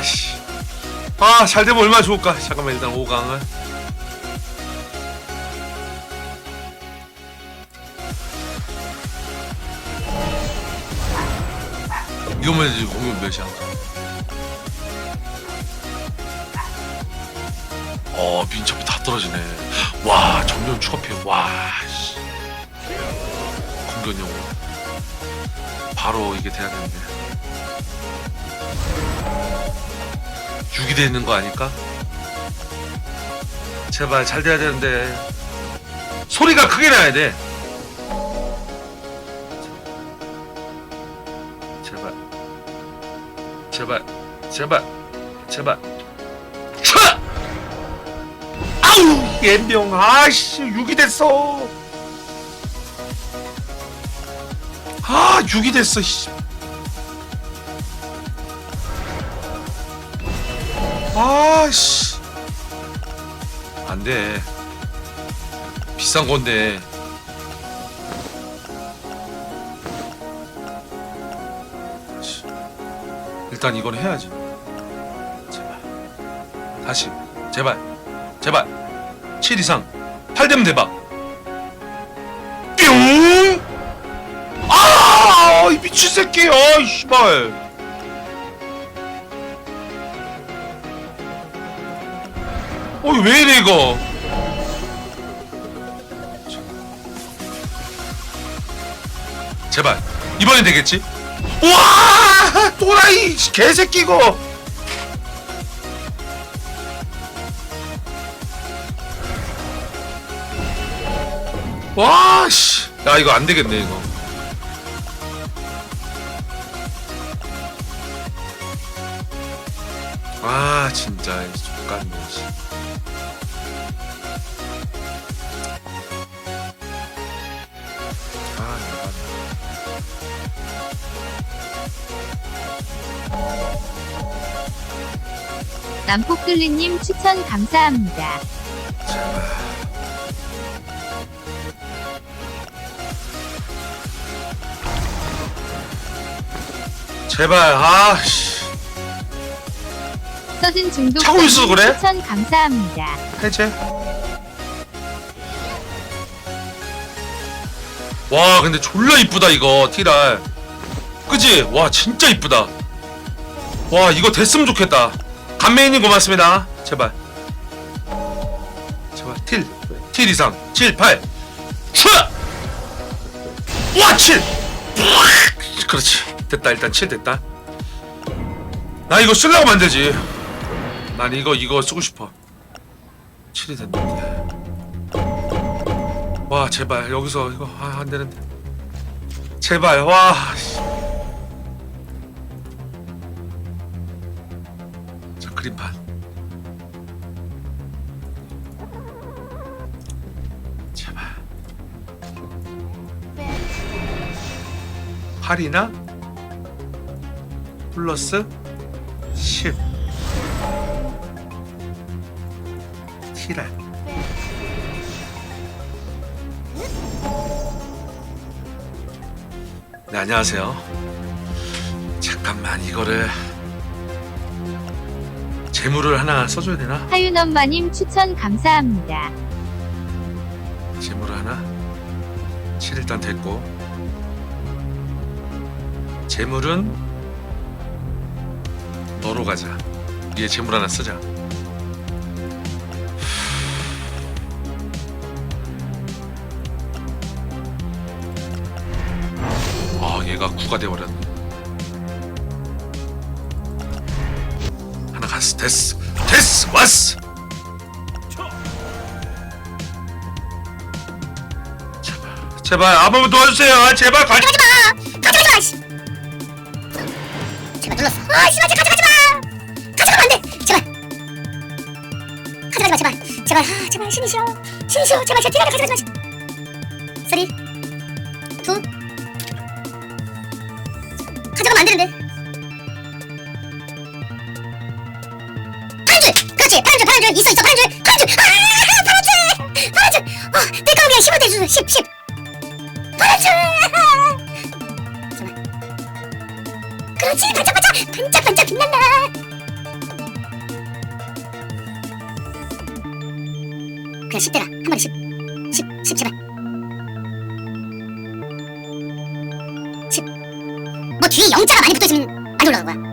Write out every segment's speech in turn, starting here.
아씨. 아, 잘 되면 얼마나 좋을까. 잠깐만, 일단 5강을. 이거만 해도 공격 몇이야? 어, 민첩이 다 떨어지네. 와, 점점 추가 피해. 와, 씨. 공격용. 바로 이게 돼야 되는데. 6이 되는 거 아닐까? 제발 잘 돼야 되는데. 소리가 크게 나야 돼. 제발. 제발. 제발. 제발. 차! 아우! 옌병. 아씨, 6이 됐어. 아, 6이 됐어, 씨. 아씨. 안 돼. 비싼 건데. 일단 이건 해야지. 제발. 다시. 제발. 제발. 7 이상. 8 되면 대박. 뿅! 아! 이 미친 새끼. 아이 씨발. 이거 왜 이래, 이거? 제발. 이번엔 되겠지? 우와! 또라이! 개새끼, 이거! 와, 씨. 야, 이거 안 되겠네, 이거. 아, 진짜, 이 족같네, 남폭들리님 추천 감사합니다. 제발, 아, 씨. 서진 중독 차고 있어, 그래? 추천 감사합니다. 해제. 와, 근데 졸라 이쁘다, 이거, 티랄. 그지? 와, 진짜 이쁘다. 와, 이거 됐으면 좋겠다. 감메인님 고맙습니다. 제발. 제발, 틸. 틸 이상. 7, 8. 슈! 와, 7! 그렇지. 됐다, 일단 7 됐다. 나 이거 쓰려고 만들지. 난 이거, 이거 쓰고 싶어. 7이 됐는데. 와 제발 여기서 이거 아, 안 되는데. 제발 와. 씨. 자 그림판. 제발. 8이나 플러스 10. 티랄. 네, 안녕하세요. 잠깐만, 이거를. 재물을 하나 써줘야 되나? 하윤 엄마님 추천 감사합니다. 재물을 하나? 7 일단 됐고. 재물은 너로 가자. 위에 재물 하나 쓰자. 아, 얘가 구가 돼버렸네. 갔어. 됐어. 됐어. 왔어. 제발. 제발 한 번만 도와주세요. 아, 제발 가. 가지마 가지마 씨 제발 눌렀어 아 씨발 제발 가져가지마 가져가면 안돼 제발 가져가지마 제발 제발 아 제발 신이시여 신이시여 제발 제 티라를 가져가지마 쓰리 투 가져가면 안 되는데 반줄 있어 있어 반줄 반줄. 아 파란줄 파란줄. 어 내가 그냥 10을 대주소 10 10 파란줄. 잠깐만. 그렇지 반짝반짝. 반짝반짝 빛난다. 그냥 10대라. 한 번에 10 10 10 제발. 10뭐 뒤에 0자가 많이 붙어있으면 안 올라오는 거야.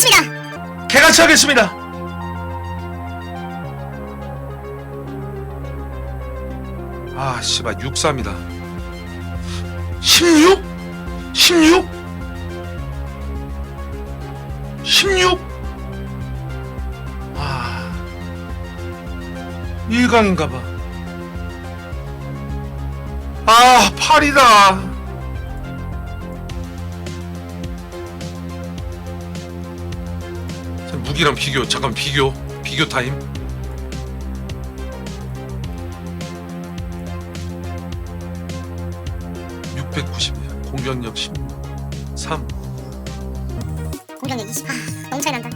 하겠습니다 개같이 하겠습니다. 아, 씨발 63이다. 16? 16? 16? 아. 1강인가 봐. 아, 8이다. 자, 무기랑 비교 잠깐 비교 비교 타임 (690) 공격력 13 공격력 20. 아, 너무 차이 난다.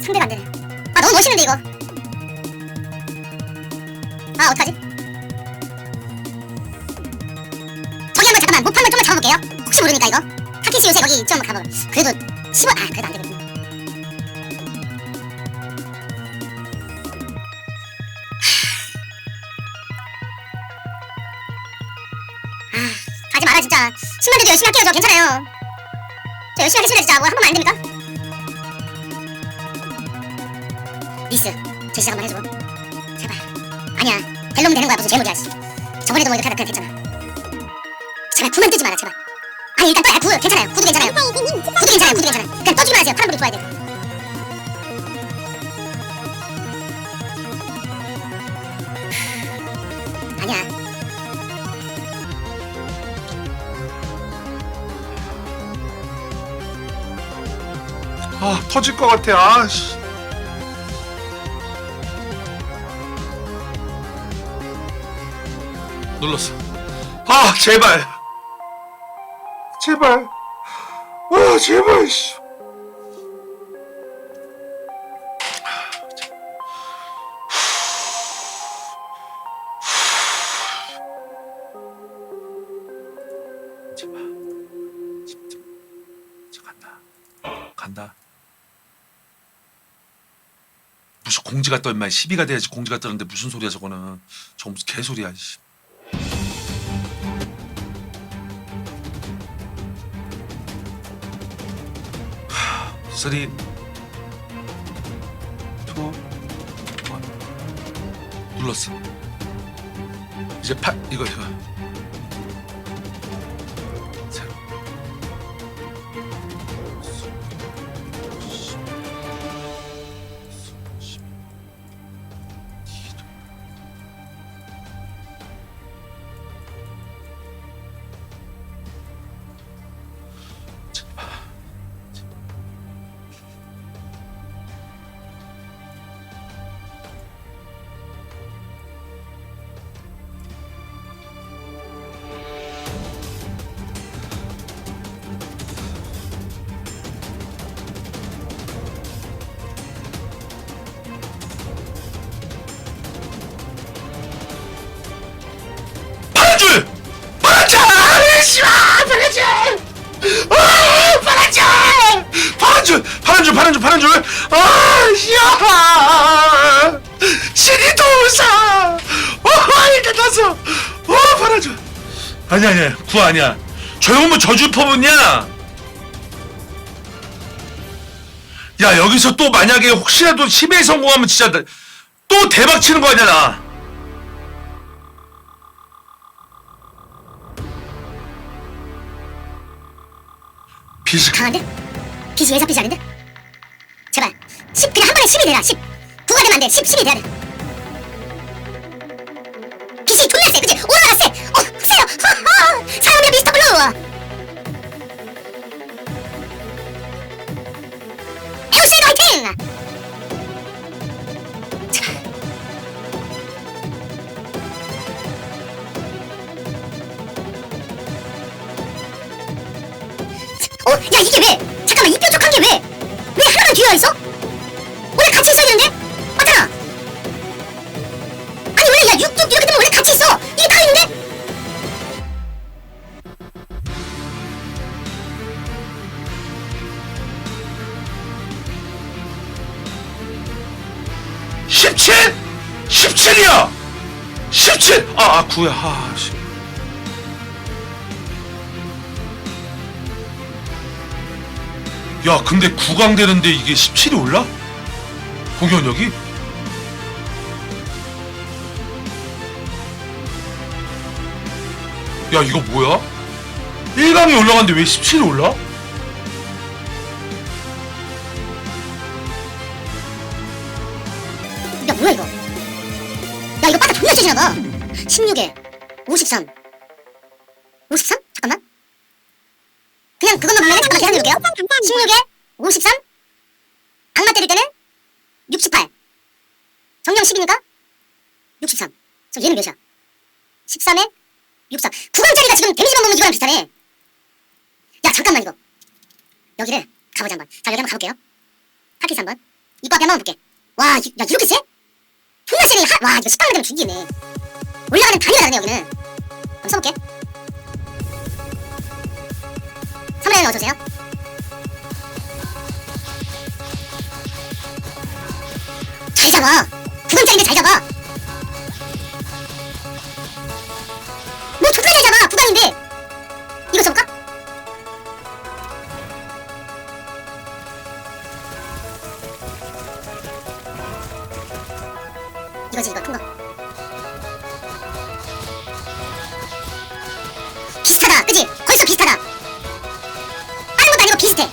상대가 안 되네. 아, 너무 멋있는데 이거. 아, 어떡하지? 저기 한번 잠깐만 못 판만 좀만 잡아볼게요. 혹시 모르니까 이거. 타키시 요새 거기 좀 가봐. 그래도 15. 아, 그래도 안 되겠네. 10만 대도 열심히 할게요. 저 괜찮아요. 저 열심히 하겠습니다 진짜 뭐 한 번만 안 됩니까? 리스 제 시작 한번 해줘 제발 아니야. 델로면 되는 거야. 무슨 제목이야 씨. 저번에도 뭐 이렇게 하다 그냥 괜찮아. 제발 구만 뜨지 마라 제발 아니 일단 떠야 구 괜찮아요. 구도 괜찮아요. 구도 괜찮아요. 구도 괜찮아요. 그냥 떠주기만 하세요. 파란불이 좋아야 돼 아 터질 것 같아 아씨 눌렀어 아 제발 제발 아 제발 씨 간다 무슨 공지가 떠 임마 시비가 돼야지 공지가 뜨는데 무슨 소리야 저거는 저 무슨 개소리야 씨. 하, 쓰리 투 원. 눌렀어 이제 팔 이거 이거 파란줄! 파란줄! 파란줄! 아! 야! 신이 도우사! 어! 일단 났어! 어! 파란줄! 아니 아니야 구 아니야 조용하면 저주 퍼붓냐? 야 여기서 또 만약에 혹시라도 10에 성공하면 진짜 나- 또 대박 치는 거 아니야 나 비스 강한데? 빛이 예사빛이 아닌데? 제발 10 그냥 한 번에 10이 되라 10 9가 되면 안돼 10 10이 돼야 돼 빛이 존나 세 그치? 오라가 세! 어 세요! 하하! 사람의 미스터 블루! 에오시드 화이팅! 자. 어, 야 이게 왜? 잠깐만 이 뾰족한 게 왜? 왜 하나만 뒤에 와 있어? 17? 17이야! 17! 아, 아 9야. 아, 씨. 야, 근데 9강 되는데 이게 17이 올라? 공연력이? 야, 이거 뭐야? 1강이 올라갔는데 왜 17이 올라? 야 이거 빠따 존나 세지나봐. 16에 53 53? 잠깐만. 그냥 그것만 보면 잠깐만 계산해 볼게요. 16에 53 악마 때릴 때는 68 정령 10이니까 63 그럼 얘는 몇이야? 13에 63 9강짜리가 지금 데미지만 먹는 이거랑 비슷하네. 야 잠깐만 이거. 여기를 가보자 한번. 자 여기 한번 가볼게요. 파키스 한번. 이거 앞에 한번 볼게. 와 이- 야 이렇게 세? 세네 하, 와 이거 식당만 되면 죽이네. 올라가는 다리가 다르네 여기는. 한번 써볼게. 사무라이 어서오세요. 잘 잡아. 9강짜리인데 잘 잡아 비슷하다. 그지? 벌써 비슷하다. 다른 것도 아니고 비슷해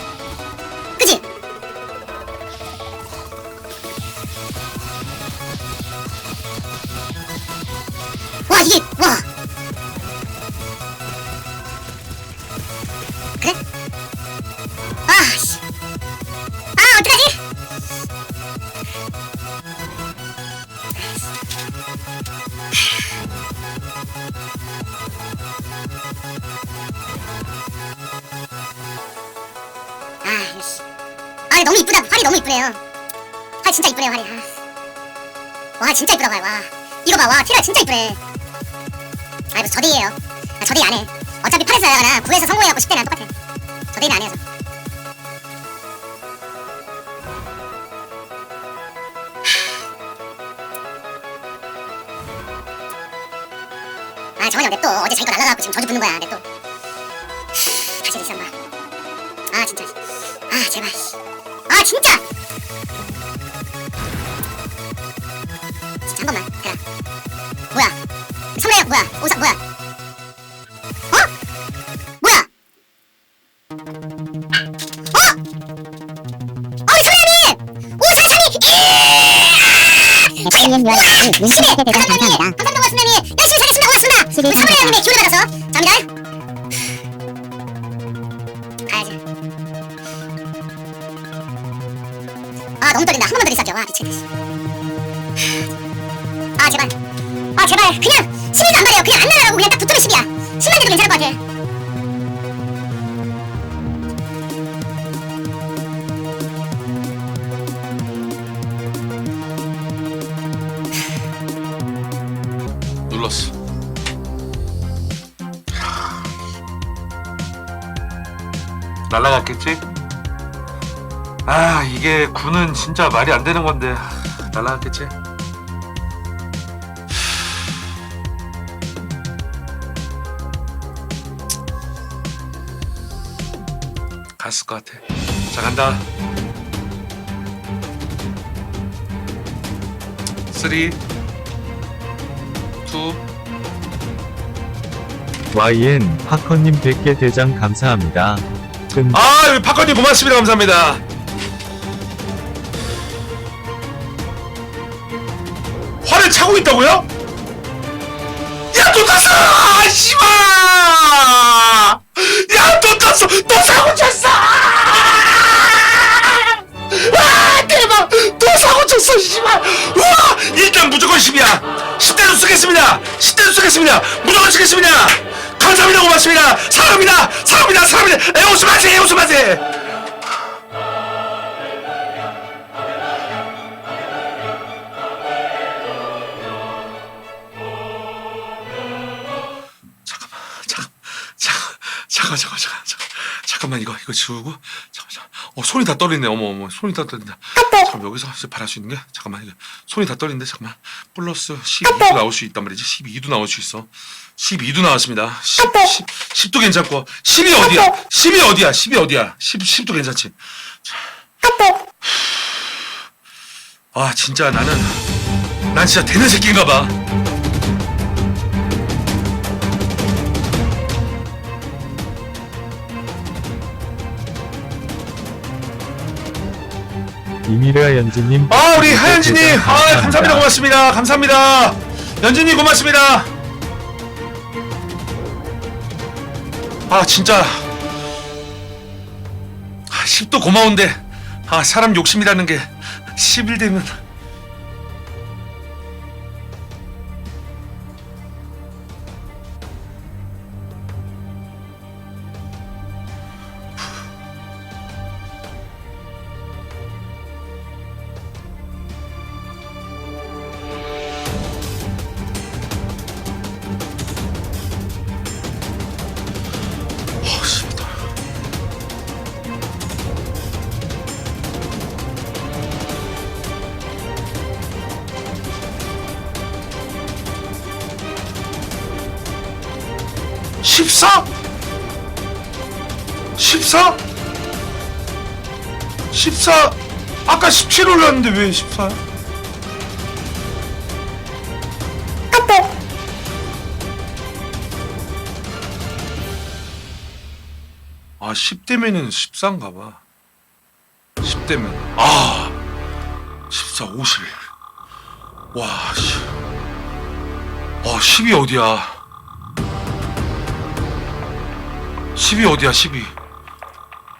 너무 이쁘다. 활이 너무 이쁘네요. 활 진짜 이쁘네요, 활이. 아. 와, 진짜 이쁘다, 활. 와. 이거 봐, 와, 티라 진짜 이쁘네. 아, 이거 저대이에요. 아, 저대이 안 해. 어차피 8에서 나가나 9에서 성공해갖고 10대랑 똑같아. 저대이는 안 해요, 저. 아, 정원이 형, 냅둬. 어제 자기 거 날라가고 지금 저주 붙는 거야, 냅둬. 있어, 엄마. 아, 진짜. 아 제발. 아 진짜! 진짜 한 번만 해라. 뭐야? 성래야 뭐야? 오사 뭐야 너무 떨린다 한 번만 더 리스할게요. 와 미치겠다 아 제발. 아 제발. 그냥 11도 안 말해요. 그냥 안 날아가고 그냥 딱 붙으면 10이야. 10만 돼도 괜찮을 것 같아. 눌렀어. 날라갔겠지? 아 이게 군은 진짜 말이 안 되는 건데 날라갔겠지? 갔을 것 같아. 자 간다. 3 2 YN 파커님 100개 대장 감사합니다. 끈 아, 팝콘님 고맙습니다. 감사합니다. 를 차고 있다고요? 야, 또 탔어! 아, 씨발! 야, 또 탔어! 또 사고 쳤어! 아, 대박! 또 사고 쳤어, 씨발! 우와! 일단 무조건 10이야! 10대로 쓰겠습니다! 10대로 쓰겠습니다! 무조건 쓰겠습니다! 감사합니다, 고맙습니다! 사랑합니다! 사랑합니다! 사랑합니다! 에오스 마세! 에오스 마세! 잠깐, 잠깐, 잠깐, 잠깐, 잠깐, 잠깐, 잠깐만 이거 이거 지우고, 잠깐, 잠깐, 어, 손이 다 떨리네. 어머, 어머, 손이 다 떨린다. 잠깐 여기서 이제 바랄 수 있는 게 잠깐만 이게 손이 다 떨리는데 잠깐만 플러스 12도 나올 수 있단 말이지. 12도 나올 수 있어. 12도 나왔습니다. 10, 10, 10 도 괜찮고 10이 어디야? 10이 어디야? 10이 어디야? 10, 10도 괜찮지. 아 진짜 나는 난 진짜 되는 새끼인가 봐. 이미르아 연지님. 아 우리 하연진님. 아 감사합니다. 고맙습니다. 감사합니다. 연진님 고맙습니다. 아 진짜. 아, 10도 고마운데. 아 사람 욕심이라는 게 10일 되면 14? 14? 14? 아까 17 올렸는데 왜 14야? 까뽀! 아, 10대면은 14인가 봐. 10대면. 아! 14, 50. 와, 씨. 어, 10이 어디야? 10이 어디야, 10이.